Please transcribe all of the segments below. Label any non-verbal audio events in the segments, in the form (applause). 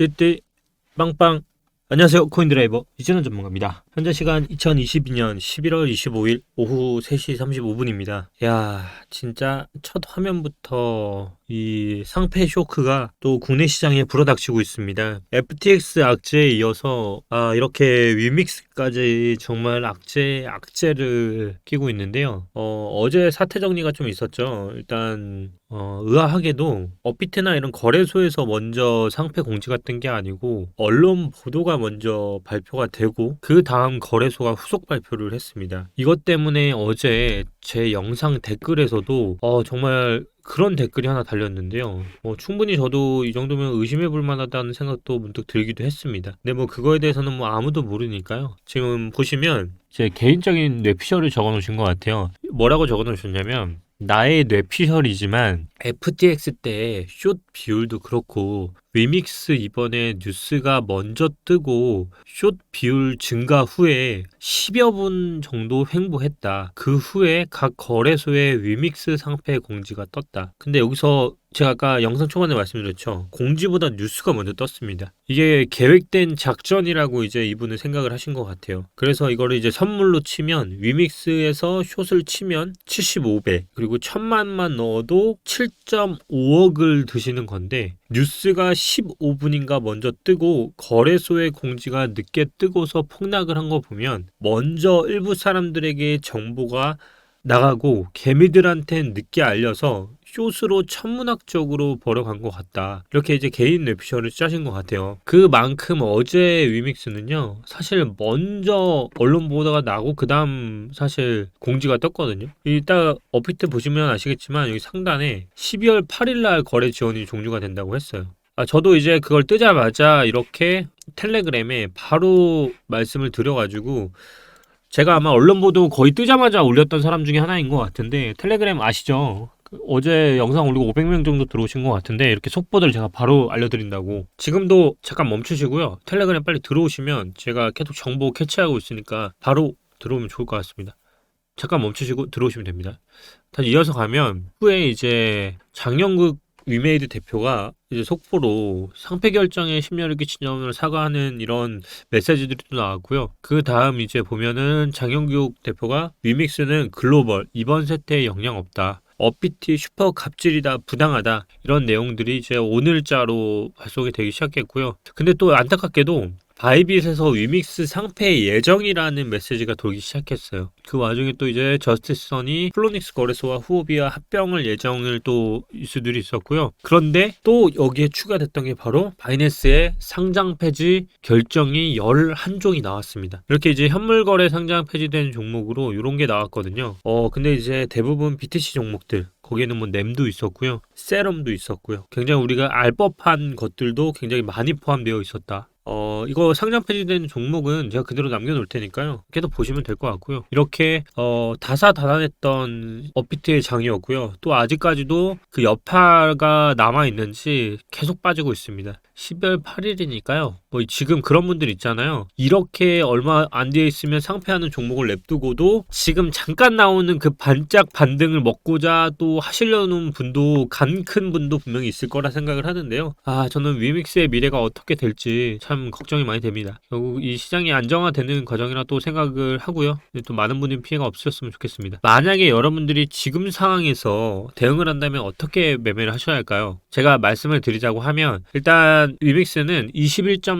띠띠 빵빵. 안녕하세요 코인드라이버. 이진원 전문가입니다 현재 시간 2022년 11월 25일 오후 3시 35분입니다. 야 진짜 첫 화면부터 이 상패 쇼크가 또 국내 시장에 불어닥치고 있습니다. FTX 악재에 이어서 아 이렇게 위믹스까지 정말 악재 악재를 끼고 있는데요. 어 어제 사태 정리가 좀 있었죠. 일단 어, 의아하게도 업비트나 이런 거래소에서 먼저 상패 공지가 뜬 게 아니고 언론 보도가 먼저 발표가 되고 그 다음 거래소가 후속 발표를 했습니다. 이것 때문에 어제 제 영상 댓글에서도 어, 정말 그런 댓글이 하나 달렸는데요. 뭐 충분히 저도 이 정도면 의심해 볼 만하다는 생각도 문득 들기도 했습니다. 근데 뭐 그거에 대해서는 뭐 아무도 모르니까요. 지금 보시면 제 개인적인 뇌피셜을 적어 놓으신 것 같아요. 뭐라고 적어 놓으셨냐면 나의 뇌피셜이지만 FTX 때 숏 비율도 그렇고 위믹스 이번에 뉴스가 먼저 뜨고 숏 비율 증가 후에 10여 분 정도 횡보했다. 그 후에 각 거래소에 위믹스 상패 공지가 떴다. 근데 여기서 제가 아까 영상 초반에 말씀드렸죠. 공지보다 뉴스가 먼저 떴습니다. 이게 계획된 작전이라고 이제 이분은 생각을 하신 것 같아요. 그래서 이거를 이제 선물로 치면 위믹스에서 숏을 치면 75배 그리고 천만만 넣어도 7.5억을 드시는 건데 뉴스가 15분인가 먼저 뜨고 거래소의 공지가 늦게 뜨고서 폭락을 한 거 보면 먼저 일부 사람들에게 정보가 나가고 개미들한텐 늦게 알려서 숏으로 천문학적으로 벌어간 것 같다. 이렇게 이제 개인 뇌피셜을 짜신 것 같아요. 그만큼 어제 위믹스는요, 사실 먼저 언론 보도가 나고 그 다음 사실 공지가 떴거든요. 이따 어피트 보시면 아시겠지만 여기 상단에 12월 8일날 거래 지원이 종료가 된다고 했어요. 아, 저도 이제 그걸 뜨자마자 이렇게 텔레그램에 바로 말씀을 드려가지고 제가 아마 언론 보도 거의 뜨자마자 올렸던 사람 중에 하나인 것 같은데 텔레그램 아시죠? 그 어제 영상 올리고 500명 정도 들어오신 것 같은데 이렇게 속보들 제가 바로 알려드린다고 지금도 잠깐 멈추시고요 텔레그램 빨리 들어오시면 제가 계속 정보 캐치하고 있으니까 바로 들어오면 좋을 것 같습니다 잠깐 멈추시고 들어오시면 됩니다 다시 이어서 가면 후에 이제 장영국 위메이드 대표가 이제 속보로 상패 결정에 심려를 끼친 점을 사과하는 이런 메시지들이 또 나왔고요. 그 다음 이제 보면은 장영규 대표가 위믹스는 글로벌 이번 세태에 영향 없다. 업비트 슈퍼 갑질이다 부당하다 이런 내용들이 이제 오늘자로 발송이 되기 시작했고요. 근데 또 안타깝게도 바이빗에서 위믹스 상패 예정이라는 메시지가 돌기 시작했어요. 그 와중에 또 이제 저스티스선이 플로닉스 거래소와 후오비와 합병을 예정을 또 이슈들이 있었고요. 그런데 또 여기에 추가됐던 게 바로 바이낸스의 상장 폐지 결정이 11종이 나왔습니다. 이렇게 이제 현물 거래 상장 폐지된 종목으로 이런 게 나왔거든요. 어, 근데 이제 대부분 BTC 종목들 거기에는 뭐 램도 있었고요. 세럼도 있었고요. 굉장히 우리가 알 법한 것들도 굉장히 많이 포함되어 있었다. 어, 이거 상장 폐지된 종목은 제가 그대로 남겨놓을 테니까요. 계속 보시면 될 것 같고요. 이렇게, 어, 다사다난했던 업비트의 장이었고요. 또 아직까지도 그 여파가 남아 있는지 계속 빠지고 있습니다. 10월 8일이니까요. 뭐 지금 그런 분들 있잖아요. 이렇게 얼마 안 뒤에 있으면 상패하는 종목을 냅두고도 지금 잠깐 나오는 그 반짝 반등을 먹고자 또 하시려는 분도 간 큰 분도 분명히 있을 거라 생각을 하는데요. 아, 저는 위믹스의 미래가 어떻게 될지 참 걱정이 많이 됩니다. 결국 이 시장이 안정화되는 과정이라 또 생각을 하고요. 또 많은 분이 피해가 없으셨으면 좋겠습니다. 만약에 여러분들이 지금 상황에서 대응을 한다면 어떻게 매매를 하셔야 할까요? 제가 말씀을 드리자고 하면 일단 위믹스는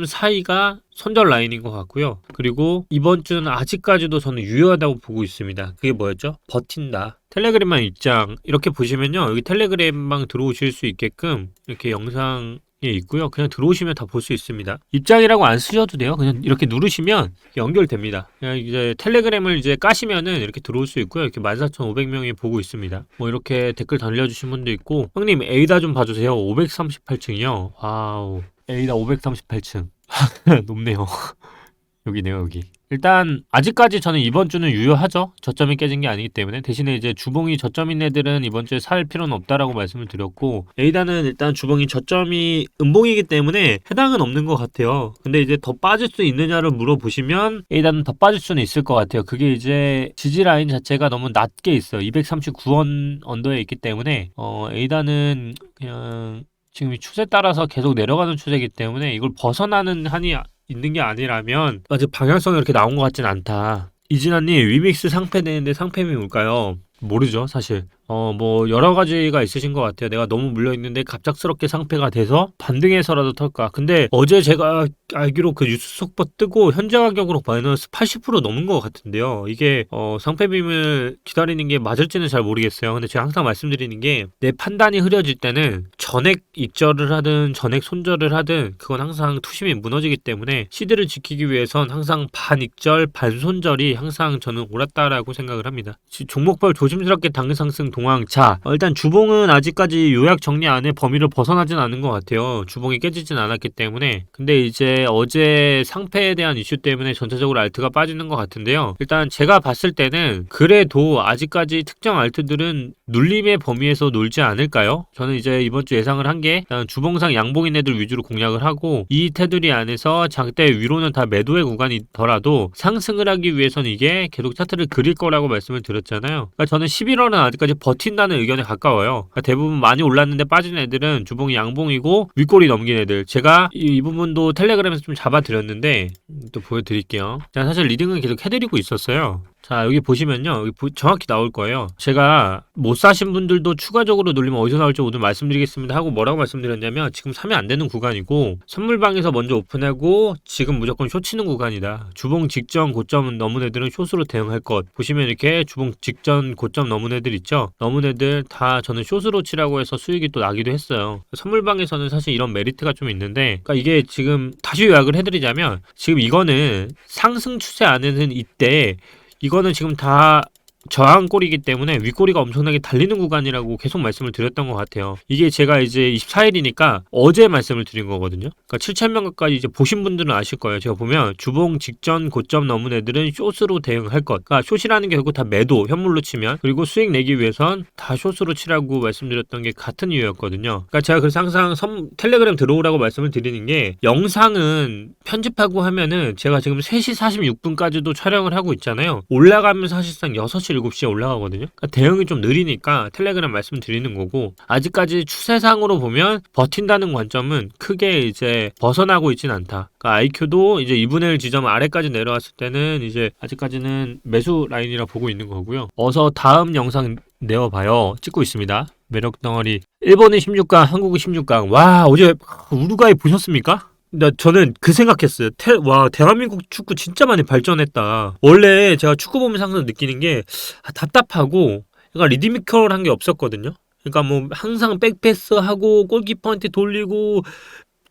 21.42가 선절 라인인 것 같고요. 그리고 이번 주는 아직까지도 저는 유효하다고 보고 있습니다. 그게 뭐였죠? 버틴다. 텔레그램만 입장 이렇게 보시면요. 여기 텔레그램방 들어오실 수 있게끔 이렇게 영상 예, 있고요. 그냥 들어오시면 다 볼 수 있습니다. 입장이라고 안 쓰셔도 돼요. 그냥 이렇게 누르시면 연결됩니다. 그냥 이제 텔레그램을 이제 까시면은 이렇게 들어올 수 있고요. 이렇게 14,500명이 보고 있습니다. 뭐 이렇게 댓글 달려주신 분도 있고, 형님 에이다 좀 봐주세요. 538층이요. 와우. 에이다 538층. (laughs) 높네요. (laughs) 여기네요, 여기. 일단 아직까지 저는 이번 주는 유효하죠. 저점이 깨진 게 아니기 때문에 대신에 이제 주봉이 저점인 애들은 이번 주에 살 필요는 없다라고 말씀을 드렸고 에이다는 일단 주봉이 저점이 음봉이기 때문에 해당은 없는 것 같아요. 근데 이제 더 빠질 수 있느냐를 물어보시면 에이다는 더 빠질 수는 있을 것 같아요. 그게 이제 지지 라인 자체가 너무 낮게 있어요. 239원 언더에 있기 때문에 어 에이다는 그냥 지금 이 추세 따라서 계속 내려가는 추세이기 때문에 이걸 벗어나는 한이 있는 게 아니라면 아직 방향성이 이렇게 나온 것 같진 않다. 이진아님 위믹스 상패 되는데 상패미 뭘까요? 모르죠 사실 어 뭐 여러 가지가 있으신 것 같아요. 내가 너무 물려 있는데 갑작스럽게 상패가 돼서 반등해서라도 털까? 근데 어제 제가 알기로 그 뉴스 속보 뜨고 현재 가격으로 마이너스 80% 넘은 것 같은데요. 이게 어 상패빔을 기다리는 게 맞을지는 잘 모르겠어요. 근데 제가 항상 말씀드리는 게 내 판단이 흐려질 때는 전액 익절을 하든 전액 손절을 하든 그건 항상 투심이 무너지기 때문에 시드를 지키기 위해선 항상 반익절 반 손절이 항상 저는 옳았다라고 생각을 합니다. 지- 종목별 조심스럽게 당일 상승 동 황자 어, 일단 주봉은 아직까지 요약 정리 안에 범위를 벗어나진 않은 것 같아요 주봉이 깨지진 않았기 때문에 근데 이제 어제 상패에 대한 이슈 때문에 전체적으로 알트가 빠지는 것 같은데요 일단 제가 봤을 때는 그래도 아직까지 특정 알트들은 눌림의 범위에서 놀지 않을까요? 저는 이제 이번 주 예상을 한 게 주봉상 양봉인 애들 위주로 공략을 하고 이 테두리 안에서 장대 위로는 다 매도의 구간이더라도 상승을 하기 위해서는 이게 계속 차트를 그릴 거라고 말씀을 드렸잖아요. 그러니까 저는 11월은 아직까지 버 틴다는 의견에 가까워요. 그러니까 대부분 많이 올랐는데 빠진 애들은 주봉이 양봉이고 윗골이 넘긴 애들. 제가 이, 이 부분도 텔레그램에서 좀 잡아드렸는데 또 보여드릴게요. 자, 사실 리딩은 계속 해드리고 있었어요. 자 여기 보시면요. 여기 보- 정확히 나올 거예요. 제가 못 사신 분들도 추가적으로 놀리면 어디서 나올지 오늘 말씀드리겠습니다 하고 뭐라고 말씀드렸냐면 지금 사면 안 되는 구간이고 선물방에서 먼저 오픈하고 지금 무조건 쇼 치는 구간이다. 주봉 직전 고점 넘은 애들은 숏으로 대응할 것. 보시면 이렇게 주봉 직전 고점 넘은 애들 있죠? 넘은 애들 다 저는 숏으로 치라고 해서 수익이 또 나기도 했어요. 선물방에서는 사실 이런 메리트가 좀 있는데 그러니까 이게 지금 다시 요약을 해드리자면 지금 이거는 상승 추세 안에는 이때 이거는 지금 다 저항골이기 때문에 윗골이가 엄청나게 달리는 구간이라고 계속 말씀을 드렸던 것 같아요. 이게 제가 이제 24일이니까 어제 말씀을 드린 거거든요. 그러니까 7,000명 가까이 이제 보신 분들은 아실 거예요. 제가 보면 주봉 직전 고점 넘은 애들은 숏으로 대응할 것. 그러니까 숏이라는 게 결국 다 매도, 현물로 치면 그리고 수익 내기 위해선 다 숏으로 치라고 말씀드렸던 게 같은 이유였거든요. 그러니까 제가 그래서 항상 선, 텔레그램 들어오라고 말씀을 드리는 게 영상은 편집하고 하면은 제가 지금 3시 46분까지도 촬영을 하면 있잖아요. 올라가면 사실상 6시 7시에 올라가거든요. 그러니까 대응이 좀 느리니까 텔레그램 말씀드리는 거고 아직까지 추세상으로 보면 버틴다는 관점은 크게 이제 벗어나고 있진 않다. 그러니까 IQ도 이제 2분의 1 지점 아래까지 내려왔을 때는 이제 아직까지는 매수 라인이라 보고 있는 거고요. 어서 다음 영상 내어봐요. 찍고 있습니다. 매력 덩어리. 일본은 16강, 한국은 16강. 와, 어제 우루과이 보셨습니까? 나 저는 그 생각했어요. 태, 와 대한민국 축구 진짜 많이 발전했다. 원래 제가 축구 보면서 항상 느끼는 게 아, 답답하고 약간 리드미컬한 게 없었거든요. 그러니까 뭐 항상 백패스 하고 골키퍼한테 돌리고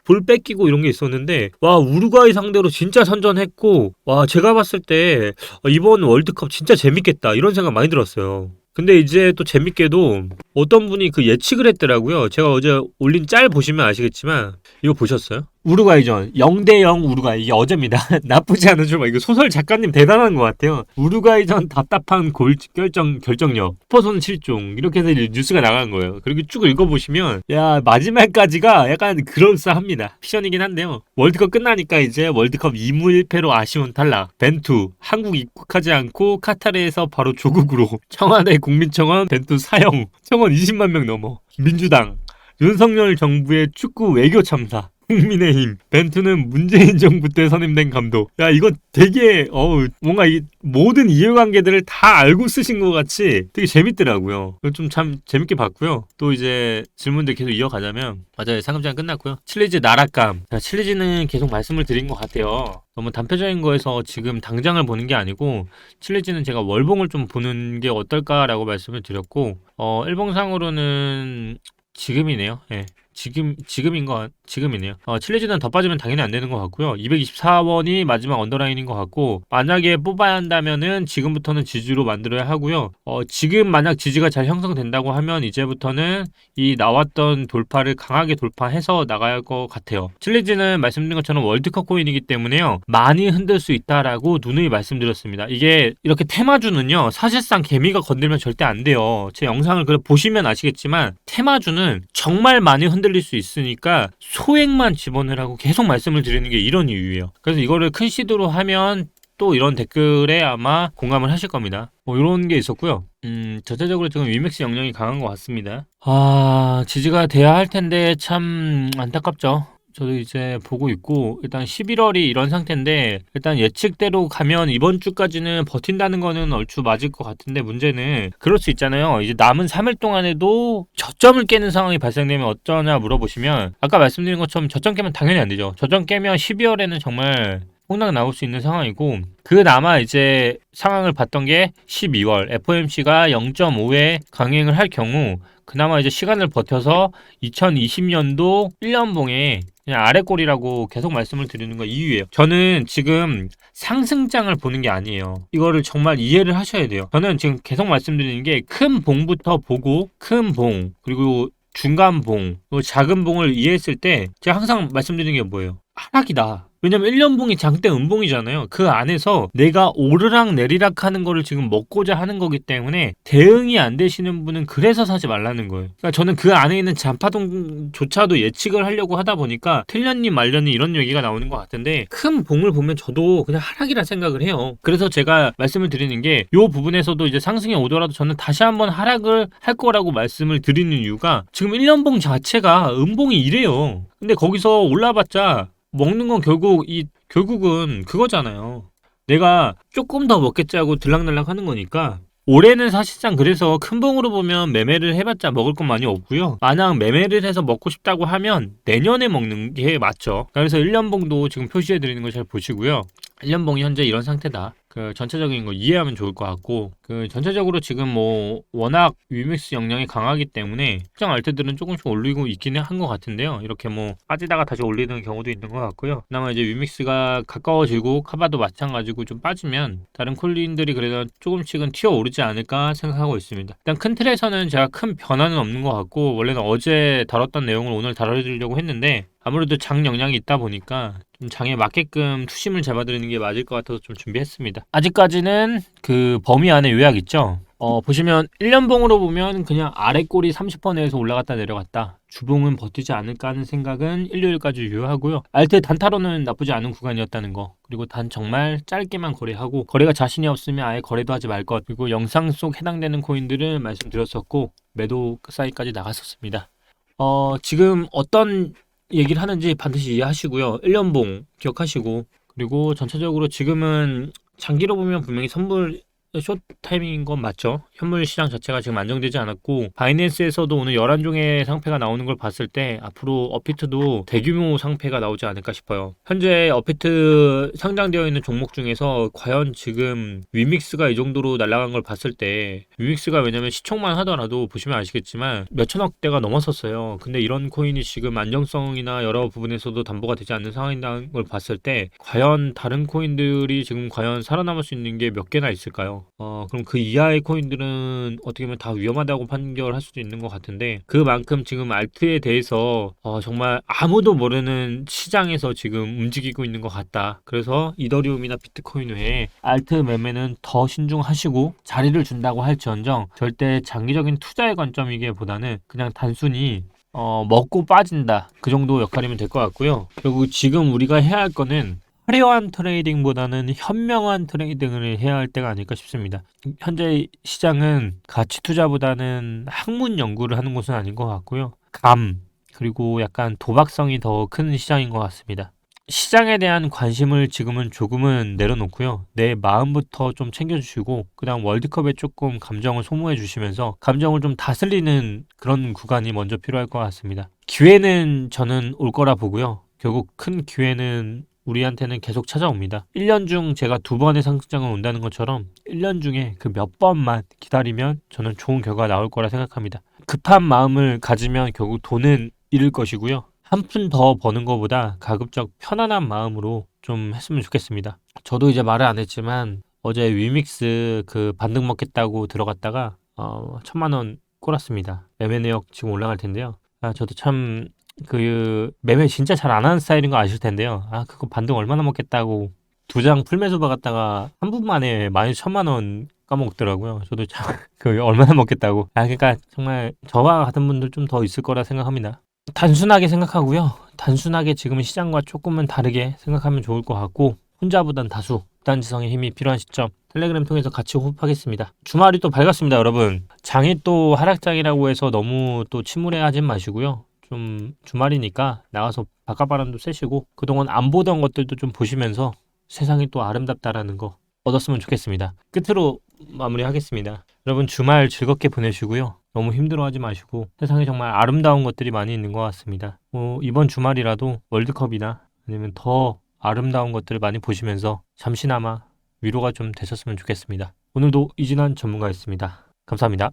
볼 뺏기고 이런 게 있었는데 와 우루과이 상대로 진짜 선전했고 와 제가 봤을 때 어, 이번 월드컵 진짜 재밌겠다 이런 생각 많이 들었어요. 근데 이제 또 재밌게도 어떤 분이 그 예측을 했더라고요. 제가 어제 올린 짤 보시면 아시겠지만 이거 보셨어요? 우루과이전 0대 0 우루과이 이게 어제입니다. (laughs) 나쁘지 않은 줄 이거 소설 작가님 대단한 것 같아요. 우루과이전 답답한 골 결정 결정력 스퍼손 7종 이렇게 해서 뉴스가 나간 거예요. 그리고 쭉 읽어보시면 야 마지막까지가 약간 그럴싸합니다. 피션이긴 한데요. 월드컵 끝나니까 이제 월드컵 2무 1패로 아쉬운 탈락. 벤투 한국 입국하지 않고 카타르에서 바로 조국으로 청와대 국민청원 벤투 사형 청원 20만 명 넘어 민주당 윤석열 정부의 축구 외교 참사. 국민의힘 벤투는 문재인 정부 때 선임된 감독. 야 이거 되게 어우 뭔가 이 모든 이해관계들을 다 알고 쓰신 것 같이 되게 재밌더라고요. 좀참 재밌게 봤고요. 또 이제 질문들 계속 이어가자면 맞아요 상금장 끝났고요. 칠리즈 나락감. 자 칠리즈는 계속 말씀을 드린 것 같아요. 너무 단편적인 거에서 지금 당장을 보는 게 아니고 칠리즈는 제가 월봉을 좀 보는 게 어떨까라고 말씀을 드렸고 어 일봉상으로는 지금이네요. 예. 지금 지금인 거 지금이네요. 어, 칠레즈는 더 빠지면 당연히 안 되는 것 같고요. 224원이 마지막 언더라인인 것 같고 만약에 뽑아야 한다면은 지금부터는 지지로 만들어야 하고요. 어, 지금 만약 지지가 잘 형성된다고 하면 이제부터는 이 나왔던 돌파를 강하게 돌파해서 나가야 할 것 같아요. 칠레즈는 말씀드린 것처럼 월드컵 코인이기 때문에요. 많이 흔들 수 있다라고 누누이 말씀드렸습니다. 이게 이렇게 테마주는요. 사실상 개미가 건들면 절대 안 돼요. 제 영상을 그래 보시면 아시겠지만 테마주는 정말 많이 흔들릴 수 있으니까 소액만 집어넣으라고 계속 말씀을 드리는 게 이런 이유예요. 그래서 이거를 큰 시도로 하면 또 이런 댓글에 아마 공감을 하실 겁니다. 뭐 이런 게 있었고요. 음, 전체적으로 지금 위맥스 영향이 강한 것 같습니다. 아, 지지가 돼야 할 텐데 참 안타깝죠. 저도 이제 보고 있고 일단 11월이 이런 상태인데 일단 예측대로 가면 이번 주까지는 버틴다는 거는 얼추 맞을 것 같은데 문제는 그럴 수 있잖아요. 이제 남은 3일 동안에도 저점을 깨는 상황이 발생되면 어쩌냐 물어보시면 아까 말씀드린 것처럼 저점 깨면 당연히 안 되죠. 저점 깨면 12월에는 정말 폭락 나올 수 있는 상황이고 그나마 이제 상황을 봤던 게 12월 FOMC가 0.5에 강행을 할 경우 그나마 이제 시간을 버텨서 2020년도 1년봉에 그냥 아래꼴이라고 계속 말씀을 드리는 거 이유예요. 저는 지금 상승장을 보는 게 아니에요. 이거를 정말 이해를 하셔야 돼요. 저는 지금 계속 말씀드리는 게 큰 봉부터 보고 큰 봉, 그리고 중간 봉, 그리고 작은 봉을 이해했을 때 제가 항상 말씀드리는 게 뭐예요? 하락이다. 왜냐면 1년봉이 장대 음봉이잖아요. 그 안에서 내가 오르락 내리락 하는 거를 지금 먹고자 하는 거기 때문에 대응이 안 되시는 분은 그래서 사지 말라는 거예요. 그러니까 저는 그 안에 있는 잔파동조차도 예측을 하려고 하다 보니까 틀렸니 말렸니 이런 얘기가 나오는 것 같은데 큰 봉을 보면 저도 그냥 하락이라 생각을 해요. 그래서 제가 말씀을 드리는 게 이 부분에서도 이제 상승이 오더라도 저는 다시 한번 하락을 할 거라고 말씀을 드리는 이유가 지금 1년봉 자체가 음봉이 이래요. 근데 거기서 올라봤자 먹는 건 결국 이 결국은 그거잖아요. 내가 조금 더 먹겠지 하고 들락날락 하는 거니까 올해는 사실상 그래서 큰 봉으로 보면 매매를 해봤자 먹을 건 많이 없고요. 만약 매매를 해서 먹고 싶다고 하면 내년에 먹는 게 맞죠. 그래서 1년 봉도 지금 표시해 드리는 걸 잘 보시고요. 1년 봉이 현재 이런 상태다. 그 전체적인 거 이해하면 좋을 것 같고 그 전체적으로 지금 뭐 워낙 위믹스 역량이 강하기 때문에 특정 알트들은 조금씩 올리고 있기는 한 것 같은데요. 이렇게 뭐 빠지다가 다시 올리는 경우도 있는 것 같고요. 그나마 이제 위믹스가 가까워지고 카바도 마찬가지고 좀 빠지면 다른 콜린들이 그래도 조금씩은 튀어 오르지 않을까 생각하고 있습니다. 일단 큰 틀에서는 제가 큰 변화는 없는 것 같고 원래는 어제 다뤘던 내용을 오늘 다뤄드리려고 했는데 아무래도 장 영향이 있다 보니까 좀 장에 맞게끔 투심을 잡아드리는 게 맞을 것 같아서 좀 준비했습니다. 아직까지는 그 범위 안에 요약 있죠. 어, 보시면 1년봉으로 보면 그냥 아래 꼬리 30% 내에서 올라갔다 내려갔다. 주봉은 버티지 않을까 하는 생각은 일요일까지 유효하고요. 알트 단타로는 나쁘지 않은 구간이었다는 거. 그리고 단 정말 짧게만 거래하고 거래가 자신이 없으면 아예 거래도 하지 말 것. 그리고 영상 속 해당되는 코인들을 말씀드렸었고 매도 사이까지 나갔었습니다. 어, 지금 어떤 얘기를 하는지 반드시 이해하시고요. 1년봉 기억하시고 그리고 전체적으로 지금은 장기로 보면 분명히 선물 쇼 타이밍인 건 맞죠. 현물 시장 자체가 지금 안정되지 않았고 바이낸스에서도 오늘 11종의 상패가 나오는 걸 봤을 때 앞으로 어피트도 대규모 상패가 나오지 않을까 싶어요. 현재 어피트 상장되어 있는 종목 중에서 과연 지금 위믹스가 이 정도로 날아간 걸 봤을 때 위믹스가 왜냐면 시총만 하더라도 보시면 아시겠지만 몇천억 대가 넘었었어요. 근데 이런 코인이 지금 안정성이나 여러 부분에서도 담보가 되지 않는 상황이라는 걸 봤을 때 과연 다른 코인들이 지금 과연 살아남을 수 있는 게 몇 개나 있을까요? 어, 그럼 그 이하의 코인들은 어떻게 보면 다 위험하다고 판결할 수도 있는 것 같은데 그만큼 지금 알트에 대해서 어, 정말 아무도 모르는 시장에서 지금 움직이고 있는 것 같다. 그래서 이더리움이나 비트코인 외에 알트 매매는 더 신중하시고 자리를 준다고 할지언정 절대 장기적인 투자의 관점이기보다는 그냥 단순히 어, 먹고 빠진다. 그 정도 역할이면 될 것 같고요. 그리고 지금 우리가 해야 할 거는 화려한 트레이딩보다는 현명한 트레이딩을 해야 할 때가 아닐까 싶습니다. 현재 시장은 가치 투자보다는 학문 연구를 하는 곳은 아닌 것 같고요. 감, 그리고 약간 도박성이 더 큰 시장인 것 같습니다. 시장에 대한 관심을 지금은 조금은 내려놓고요. 내 마음부터 좀 챙겨주시고, 그 다음 월드컵에 조금 감정을 소모해 주시면서 감정을 좀 다스리는 그런 구간이 먼저 필요할 것 같습니다. 기회는 저는 올 거라 보고요. 결국 큰 기회는 우리한테는 계속 찾아옵니다. 1년 중 제가 두 번의 상승장을 온다는 것처럼 1년 중에 그 몇 번만 기다리면 저는 좋은 결과가 나올 거라 생각합니다. 급한 마음을 가지면 결국 돈은 잃을 것이고요. 한 푼 더 버는 것보다 가급적 편안한 마음으로 좀 했으면 좋겠습니다. 저도 이제 말을 안 했지만 어제 위믹스 그 반등 먹겠다고 들어갔다가 어, 천만 원 꼴았습니다. 매매 내역 지금 올라갈 텐데요. 아, 저도 참 그 매매 진짜 잘 안 하는 스타일인 거 아실 텐데요. 아 그거 반등 얼마나 먹겠다고 두 장 풀매수 박았다가 한 분 만에 만 천만 원 까먹더라고요. 저도 참 (laughs) 그 얼마나 먹겠다고. 아 그러니까 정말 저와 같은 분들 좀 더 있을 거라 생각합니다. 단순하게 생각하고요. 단순하게 지금 시장과 조금은 다르게 생각하면 좋을 것 같고 혼자보단 다수 극단지성의 힘이 필요한 시점 텔레그램 통해서 같이 호흡하겠습니다. 주말이 또 밝았습니다, 여러분. 장이 또 하락장이라고 해서 너무 또 침울해하진 마시고요. 좀 주말이니까 나가서 바깥바람도 쐬시고 그동안 안 보던 것들도 좀 보시면서 세상이 또 아름답다라는 거 얻었으면 좋겠습니다. 끝으로 마무리하겠습니다. 여러분 주말 즐겁게 보내시고요. 너무 힘들어하지 마시고 세상에 정말 아름다운 것들이 많이 있는 것 같습니다. 뭐 이번 주말이라도 월드컵이나 아니면 더 아름다운 것들을 많이 보시면서 잠시나마 위로가 좀 되셨으면 좋겠습니다. 오늘도 이진환 전문가였습니다. 감사합니다.